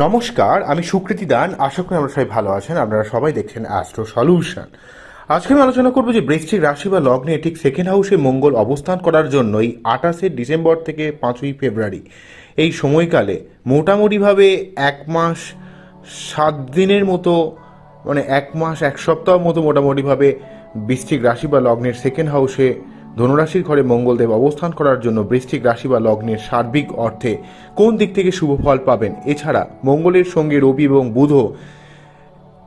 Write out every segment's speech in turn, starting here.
নমস্কার, আমি সুকৃতি দান। আশা করি আমরা সবাই ভালো আছেন। আপনারা সবাই দেখছেন অ্যাস্ট্রো সলিউশন আজকে আমি আলোচনা করব যে বৃশ্চিক রাশি বা লগ্নে ঠিক সেকেন্ড হাউসে মঙ্গল অবস্থান করার জন্যই আঠাশে ডিসেম্বর থেকে পাঁচই ফেব্রুয়ারি। এই সময়কালে মোটামুটিভাবে এক মাস সাত দিনের মতো মানে এক মাস, এক সপ্তাহ মতো মোটামুটিভাবে বৃশ্চিক রাশি বা লগ্নের সেকেন্ড হাউসে ধনুরাশির ঘরে মঙ্গলদেব অবস্থান করার জন্য বৃশ্চিক রাশি বা লগ্নের সার্বিক অর্থে কোন দিক থেকে শুভ ফল পাবেন? এছাড়া মঙ্গলের সঙ্গে রবি এবং বুধও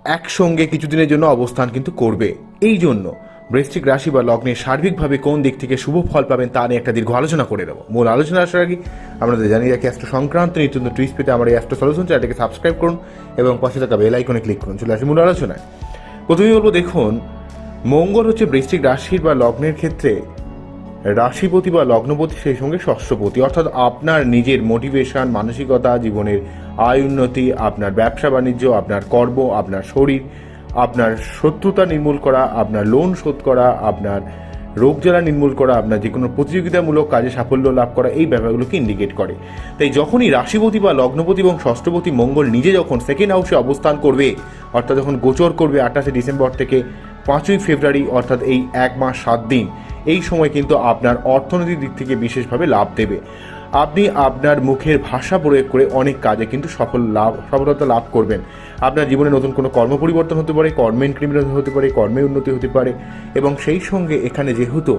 একসঙ্গে কিছুদিনের জন্য অবস্থান কিন্তু করবে। এই জন্য বৃশ্চিক রাশি বা লগ্নের সার্বিকভাবে কোন দিক থেকে শুভ ফল পাবেন তা নিয়ে একটা দীর্ঘ আলোচনা করে দেবো মূল আলোচনা আসার আগে আপনাদের জানিয়ে রাখি অ্যাস্ট্রো সংক্রান্ত নিত্য টুইস পেতে আমার এই অ্যাস্ট্রো সলিউশন চ্যানেলটিকে সাবস্ক্রাইব করুন এবং পাশে থাকা বেল আইকনে ক্লিক করুন। চলে আসি মূল আলোচনায়। প্রথমেই বলব, দেখুন মঙ্গল হচ্ছে বৃশ্চিক রাশির বা লগ্নের ক্ষেত্রে রাশিপতি বা লগ্নপতি সেই সঙ্গে ষষ্ঠপতি। অর্থাৎ আপনার নিজের মোটিভেশন মানসিকতা, জীবনের আয় উন্নতি, আপনার ব্যবসা বাণিজ্য, আপনার কর্ম, আপনার শরীর, আপনার শত্রুতা নির্মূল করা, আপনার লোন শোধ করা, আপনার রোগ জ্বালা নির্মূল করা, আপনার যে কোনো প্রতিযোগিতামূলক কাজে সাফল্য লাভ করা, এই ব্যাপারগুলোকে ইন্ডিকেট করে। তাই যখনই রাশিপতি বা লগ্নপতি এবং ষষ্ঠপতি মঙ্গল নিজে যখন সেকেন্ড হাউসে অবস্থান করবে, অর্থাৎ যখন গোচর করবে আঠাশে ডিসেম্বর থেকে পাঁচই ফেব্রুয়ারি অর্থাৎ এই এক মাস সাত দিন, এই সময় কিন্তু আপনার অর্থনৈতিক দিক থেকে বিশেষভাবে লাভ দেবে। আপনি আপনার মুখের ভাষা প্রয়োগ করে অনেক কাজে কিন্তু সফল লাভ, সফলতা লাভ করবেন। আপনার জীবনে নতুন কোনো কর্ম পরিবর্তন হতে পারে কর্মে ইনক্রিমেন্ট হতে পারে কর্মে উন্নতি হতে পারে এবং সেই সঙ্গে এখানে যেহেতু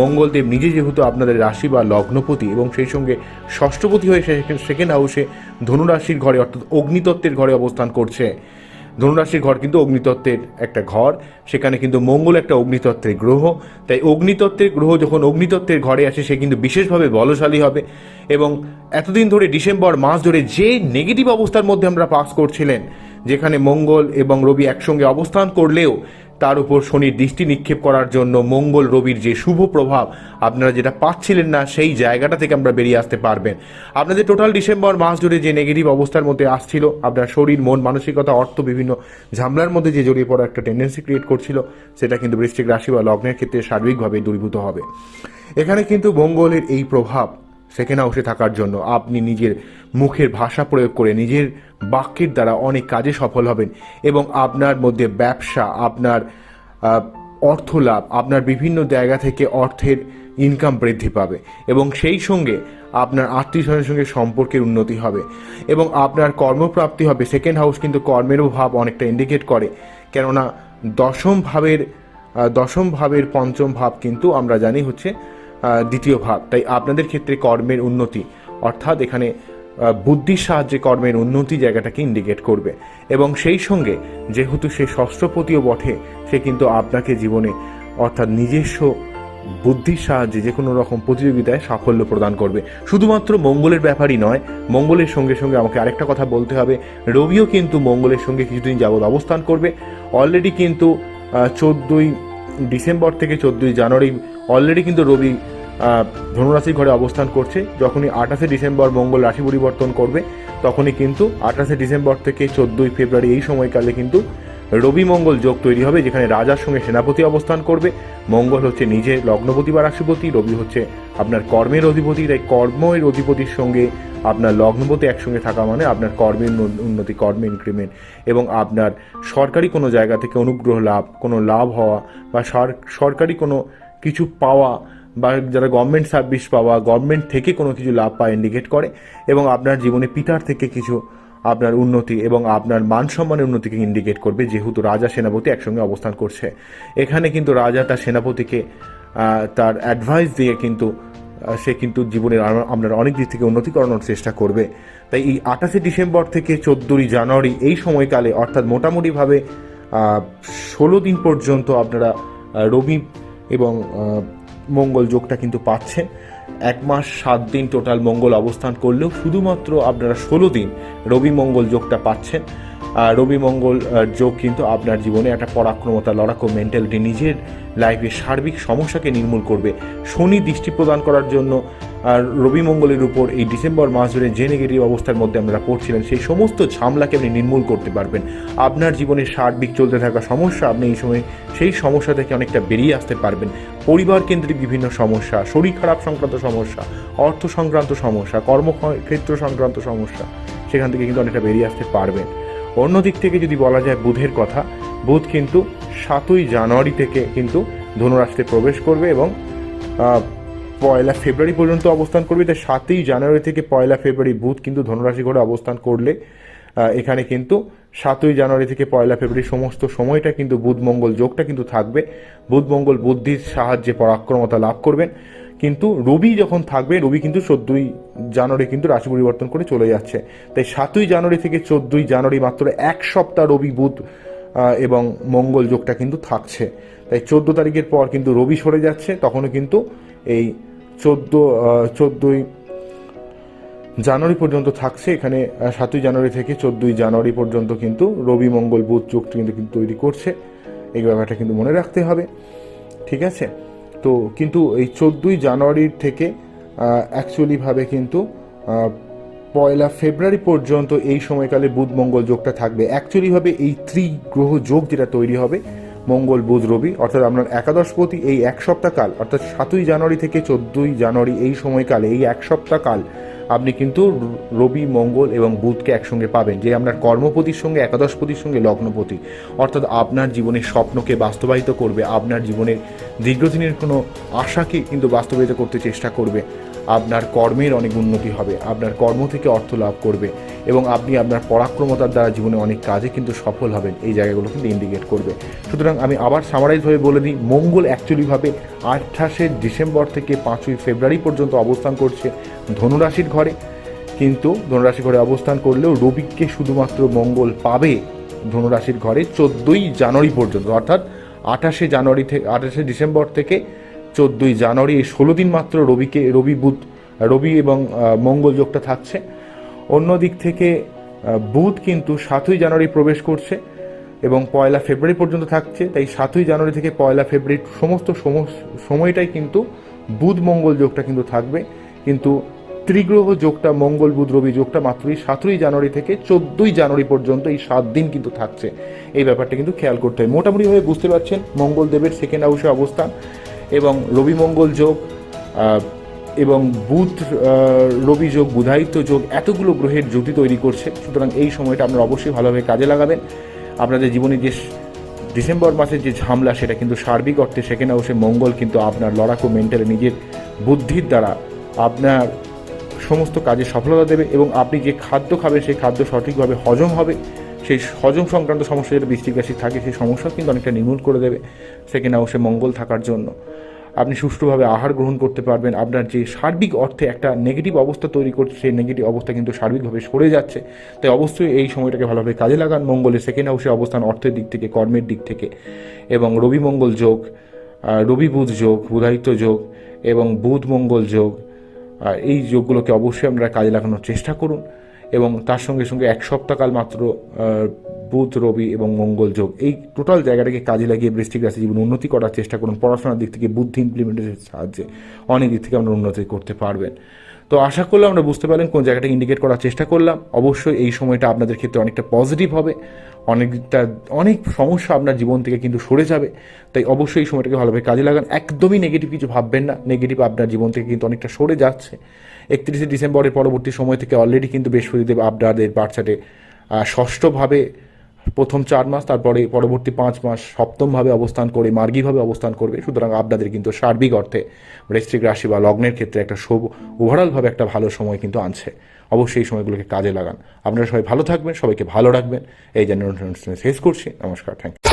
মঙ্গলদেব নিজে যেহেতু আপনাদের রাশি বা লগ্নপতি এবং সেই সঙ্গে ষষ্ঠপতি হয়ে সেকেন্ড হাউসে ধনুরাশির ঘরে অর্থাৎ অগ্নিতত্ত্বের ঘরে অবস্থান করছে। ধনুরাশির ঘর কিন্তু অগ্নিতত্ত্বের একটা ঘর। সেখানে কিন্তু মঙ্গল একটা অগ্নিতত্ত্বের গ্রহ। তাই অগ্নিতত্ত্বের গ্রহ যখন অগ্নিতত্ত্বের ঘরে আসে, সে কিন্তু বিশেষভাবে বলশালী হবে। এবং এতদিন ধরে ডিসেম্বর মাস ধরে যে নেগেটিভ অবস্থার মধ্যে আমরা পাস করছিলেন যেখানে মঙ্গল এবং রবি একসঙ্গে অবস্থান করলেও তার উপর শনির দৃষ্টি নিক্ষেপ করার জন্য মঙ্গল রবির যে শুভ প্রভাব আপনারা যেটা পাচ্ছিলেন না সেই জায়গাটা থেকে আমরা বেরিয়ে আসতে পারবেন। আপনাদের টোটাল ডিসেম্বর মাস জুড়ে যে নেগেটিভ অবস্থার মধ্যে আসছিল, আপনার শরীর, মন, মানসিকতা, অর্থ বিভিন্ন ঝামেলার মধ্যে যে জড়িয়ে পড়া একটা টেন্ডেন্সি ক্রিয়েট করছিল, সেটা কিন্তু বৃশ্চিক রাশি বা লগ্নের ক্ষেত্রে সার্বিকভাবে দূরীভূত হবে। এখানে কিন্তু মঙ্গলের এই প্রভাব সেকেন্ড হাউসে থাকার জন্য আপনি নিজের মুখের ভাষা প্রয়োগ করে নিজের বাক্যের দ্বারা অনেক কাজে সফল হবেন এবং আপনার মধ্যে ব্যবসা, আপনার অর্থ লাভ আপনার বিভিন্ন জায়গা থেকে অর্থের ইনকাম বৃদ্ধি পাবে এবং সেই সঙ্গে আপনার আত্মীয় স্বজনের সঙ্গে সম্পর্কের উন্নতি হবে এবং আপনার কর্মপ্রাপ্তি হবে। সেকেন্ড হাউস কিন্তু কর্মেরও ভাব অনেকটা ইন্ডিকেট করে। কেননা দশম ভাবের দশম ভাবের পঞ্চম ভাব কিন্তু আমরা জানি হচ্ছে দ্বিতীয় ভাব। তাই আপনাদের ক্ষেত্রে কর্মের উন্নতি, অর্থাৎ এখানে বুদ্ধির সাহায্যে কর্মের উন্নতি জায়গাটাকে ইন্ডিকেট করবে। এবং সেই সঙ্গে যেহেতু সে ষষ্ঠপতিও বটে, সে কিন্তু আপনাকে জীবনে, অর্থাৎ নিজস্ব বুদ্ধির সাহায্যে যে কোনো রকম প্রতিযোগিতায় সাফল্য প্রদান করবে। শুধুমাত্র মঙ্গলের ব্যাপারই নয়, মঙ্গলের সঙ্গে সঙ্গে আমাকে আরেকটা কথা বলতে হবে। রবিও কিন্তু মঙ্গলের সঙ্গে কিছুদিন যাবৎ অবস্থান করবে। অলরেডি কিন্তু চোদ্দোই ডিসেম্বর থেকে চোদ্দোই জানুয়ারি অলরেডি কিন্তু রবি ধনুরাশির ঘরে অবস্থান করছে। যখনই আঠাশে ডিসেম্বর মঙ্গল রাশি পরিবর্তন করবে, তখনই কিন্তু আঠাশে ডিসেম্বর থেকে চোদ্দোই ফেব্রুয়ারি এই সময়কালে কিন্তু রবি মঙ্গল যোগ তৈরি হবে, যেখানে রাজার সঙ্গে সেনাপতি অবস্থান করবে। মঙ্গল হচ্ছে নিজে লগ্নপতি বা রাশিপতি, রবি হচ্ছে আপনার কর্মের অধিপতি। তাই কর্মের অধিপতির সঙ্গে আপনার লগ্নপতি একসঙ্গে থাকা মানে আপনার কর্মের উন্নতি, কর্মে ইনক্রিমেন্ট এবং আপনার সরকারি কোনো জায়গা থেকে অনুগ্রহ লাভ, কোনো লাভ হওয়া বা সর- সরকারি কোনো কিছু পাওয়া বা যারা গভর্নমেন্ট সার্ভিস পাওয়া গভর্নমেন্ট থেকে কোনো কিছু লাভ পাওয়া ইন্ডিকেট করে এবং আপনার জীবনে পিতার থেকে কিছু আপনার উন্নতি এবং আপনার মান সম্মানের উন্নতিকে ইন্ডিকেট করবে, যেহেতু রাজা সেনাপতি একসঙ্গে অবস্থান করছে। এখানে কিন্তু রাজা তার সেনাপতিকে তার অ্যাডভাইস দিয়ে কিন্তু সে কিন্তু জীবনের আপনার অনেক দিক থেকে উন্নতি করানোর চেষ্টা করবে। তাই এই আঠাশে ডিসেম্বর থেকে চোদ্দোই জানুয়ারি এই সময়কালে, অর্থাৎ মোটামুটিভাবে ষোলো দিন পর্যন্ত আপনারা রবি এবং মঙ্গল যোগটা কিন্তু পাচ্ছেন এক মাস, সাত দিন টোটাল মঙ্গল অবস্থান করলেও শুধুমাত্র আপনারা ষোলো দিন রবি মঙ্গল যোগটা পাচ্ছেন। রবি মঙ্গল যোগ কিন্তু আপনার জীবনে একটা পরাক্রমতা, লড়াকো মেন্টালিটি নিজের লাইফের সার্বিক সমস্যাকে নির্মূল করবে। শনি দৃষ্টি প্রদান করার জন্য আর রবি মঙ্গলের উপর এই ডিসেম্বর মাস ধরে যে নেগেটিভ অবস্থার মধ্যে আপনারা পড়ছিলেন, সেই সমস্ত ঝামলাকে আপনি নির্মূল করতে পারবেন। আপনার জীবনে সার্বিক চলতে থাকা সমস্যা আপনি এই সময়, সেই সমস্যা থেকে অনেকটা বেরিয়ে আসতে পারবেন। পরিবার কেন্দ্রিক বিভিন্ন সমস্যা, শরীর খারাপ সংক্রান্ত সমস্যা, অর্থ সংক্রান্ত সমস্যা, কর্মক্ষেত্র সংক্রান্ত সমস্যা, সেখান থেকে কিন্তু অনেকটা বেরিয়ে আসতে পারবেন। অন্য দিক থেকে যদি বলা যায় বুধের কথা, বুধ কিন্তু সাতই জানুয়ারি থেকে কিন্তু ধনুরাশিতে প্রবেশ করবে এবং পয়লা ফেব্রুয়ারি পর্যন্ত অবস্থান করবে। তাই সাতই জানুয়ারি থেকে পয়লা ফেব্রুয়ারি বুধ কিন্তু ধনুরাশি ঘরে অবস্থান করলে এখানে কিন্তু সাতই জানুয়ারি থেকে পয়লা ফেব্রুয়ারি সমস্ত সময়টা কিন্তু বুধ মঙ্গল যোগটা কিন্তু থাকবে। বুধ মঙ্গল বুদ্ধির সাহায্যে পরাক্রমতা লাভ করবেন। কিন্তু রবি যখন থাকবে, রবি কিন্তু চোদ্দই জানুয়ারি কিন্তু রাশি পরিবর্তন করে চলে যাচ্ছে। তাই সাতই জানুয়ারি থেকে চোদ্দই জানুয়ারি মাত্র এক সপ্তাহ রবি, বুধ এবং মঙ্গল যোগটা কিন্তু থাকছে। তাই চোদ্দ তারিখের পর কিন্তু রবি সরে যাচ্ছে, তখনও কিন্তু এই চোদ্দ চোদ্দোই জানুয়ারি পর্যন্ত থাকছে। এখানে সাতই জানুয়ারি থেকে চোদ্দই জানুয়ারি পর্যন্ত কিন্তু রবি, মঙ্গল, বুধ যোগটি কিন্তু কিন্তু তৈরি করছে। এই ব্যাপারটা কিন্তু মনে রাখতে হবে। ঠিক আছে? তো কিন্তু এই চোদ্দোই জানুয়ারির থেকে অ্যাকচুয়ালিভাবে কিন্তু পয়লা ফেব্রুয়ারি পর্যন্ত এই সময়কালে বুধ, মঙ্গল যোগটা থাকবে। অ্যাকচুয়ালিভাবে এই ত্রিগ্রহ যোগ যেটা তৈরি হবে মঙ্গল, বুধ, রবি, অর্থাৎ আপনার একাদশপতি এই এক সপ্তাহ কাল অর্থাৎ সাতই জানুয়ারি থেকে চোদ্দই জানুয়ারি এই সময়কালে, এই এক সপ্তাহ কাল আপনি কিন্তু রবি, মঙ্গল এবং বুধকে একসঙ্গে পাবেন, যে আপনার কর্মপতির সঙ্গে, একাদশপতির সঙ্গে লগ্নপতি। অর্থাৎ আপনার জীবনের স্বপ্নকে বাস্তবায়িত করবে, আপনার জীবনের দীর্ঘদিনের কোনো আশাকে কিন্তু বাস্তবায়িত করতে চেষ্টা করবে। আপনার কর্মের অনেক উন্নতি হবে, আপনার কর্ম থেকে অর্থ লাভ করবে এবং আপনি আপনার পরাক্রমতার দ্বারা জীবনে অনেক কাজে কিন্তু সফল হবেন, এই জায়গাগুলো কিন্তু ইন্ডিকেট করবে। সুতরাং আমি আবার সামারাইজভাবে বলে দিই, মঙ্গল অ্যাকচুয়ালিভাবে আঠাশে ডিসেম্বর থেকে পাঁচই ফেব্রুয়ারি পর্যন্ত অবস্থান করছে ধনুরাশির ঘরে, কিন্তু ধনুরাশি ঘরে অবস্থান করলেও রবিকে শুধুমাত্র মঙ্গল পাবে ধনুরাশির ঘরে চোদ্দোই জানুয়ারি পর্যন্ত, অর্থাৎ আঠাশে জানুয়ারি থেকে, আঠাশে ডিসেম্বর থেকে চোদ্দোই জানুয়ারি, এই ষোলো দিন মাত্র রবিকে, রবি বুধ, রবি এবং মঙ্গল যোগটা থাকছে। অন্য দিক থেকে বুধ কিন্তু সাতই জানুয়ারি প্রবেশ করছে এবং পয়লা ফেব্রুয়ারি পর্যন্ত থাকছে। তাই সাতই জানুয়ারি থেকে পয়লা ফেব্রুয়ারি সমস্ত সমস- সময়টাই কিন্তু বুধ, মঙ্গল যোগটা কিন্তু থাকবে। কিন্তু ত্রিগ্রহ যোগটা, মঙ্গল, বুধ, রবি যোগটা মাত্রই সাতই জানুয়ারি থেকে চোদ্দই জানুয়ারি পর্যন্ত এই সাত দিন কিন্তু থাকছে। এই ব্যাপারটা কিন্তু খেয়াল করতে হয়। মোটামুটিভাবে বুঝতে পারছেন মঙ্গল দেবের সেকেন্ড হাউসে অবস্থান। এবং রবি মঙ্গল যোগ এবং বুধ রবি যোগ বুধায়িত্ব যোগ, এতগুলো গ্রহের জ্যোতি তৈরি করছে। সুতরাং এই সময়টা আপনারা অবশ্যই ভালোভাবে কাজে লাগাবেন। আপনাদের জীবনে যে ডিসেম্বর মাসের যে ঝামলা, সেটা কিন্তু সার্বিক অর্থে সেখানে হাউসে মঙ্গল, কিন্তু আপনার লড়াকু মেন্টালে নিজের বুদ্ধির দ্বারা আপনার সমস্ত কাজে সফলতা দেবে এবং আপনি যে খাদ্য খাবেন, সেই খাদ্য সঠিকভাবে হজম হবে। সেই হজম সংক্রান্ত সমস্যা যেটা বৃষ্টিক থাকে, সেই সমস্যা কিন্তু অনেকটা নির্মূল করে দেবে সেকেন্ড হাউসে মঙ্গল থাকার জন্য। আপনি সুষ্ঠুভাবে আহার গ্রহণ করতে পারবেন, আপনার যে সার্বিক অর্থে একটা নেগেটিভ অবস্থা তৈরি করছে, সেই নেগেটিভ অবস্থা কিন্তু সার্বিকভাবে সরে যাচ্ছে। তাই অবশ্যই এই সময়টাকে ভালোভাবে কাজে লাগান। মঙ্গলের সেকেন্ড হাউসে অবস্থান অর্থের দিক থেকে, কর্মের দিক থেকে এবং রবি মঙ্গল যোগ রবি বুধ যোগ বুধায়িত্ব যোগ এবং বুধ মঙ্গল যোগ এই যোগগুলোকে অবশ্যই আমরা কাজে লাগানোর চেষ্টা করুন। এবং তার সঙ্গে সঙ্গে এক সপ্তাহকাল মাত্র বুধ, রবি এবং মঙ্গল যোগ। এই টোটাল জায়গাটাকে কাজে লাগিয়ে বৃষ্টিক রাশি জীবন উন্নতি করার চেষ্টা করুন। পড়াশোনার দিক থেকে বুদ্ধি ইমপ্লিমেন্টেশনের সাহায্যে অনেক দিক থেকে আপনার উন্নতি করতে পারবেন। তো আশা করলাম আমরা বুঝতে পারলেন কোন জায়গাটা ইন্ডিকেট করার চেষ্টা করলাম। অবশ্যই এই সময়টা আপনাদের ক্ষেত্রে অনেকটা পজিটিভ হবে। অনেকটা, অনেক সমস্যা আপনার জীবন থেকে কিন্তু সরে যাবে। তাই অবশ্যই এই সময়টাকে ভালোভাবে কাজে লাগান। একদমই নেগেটিভ কিছু ভাববেন না। নেগেটিভ আপনার জীবন থেকে কিন্তু অনেকটা সরে যাচ্ছে। একত্রিশে ডিসেম্বরের পরবর্তী সময় থেকে অলরেডি কিন্তু বৃহস্পতিদেব আপনাদের বার্চাটে ষষ্ঠভাবে প্রথম চার মাস, তারপরে পরবর্তী পাঁচ মাস সপ্তমভাবে অবস্থান করে, মার্গীভাবে অবস্থান করবে। সুতরাং আপনাদের কিন্তু সার্বিক অর্থে বৃশ্চিক রাশি বা লগ্নের ক্ষেত্রে একটা শুভ ওভারঅলভাবে একটা ভালো সময় কিন্তু আনছে। অবশ্যই এই সময়গুলোকে কাজে লাগান। আপনারা সবাই ভালো থাকবেন, সবাইকে ভালো রাখবেন। এই জন্য শেষ করছি। নমস্কার থ্যাংক ইউ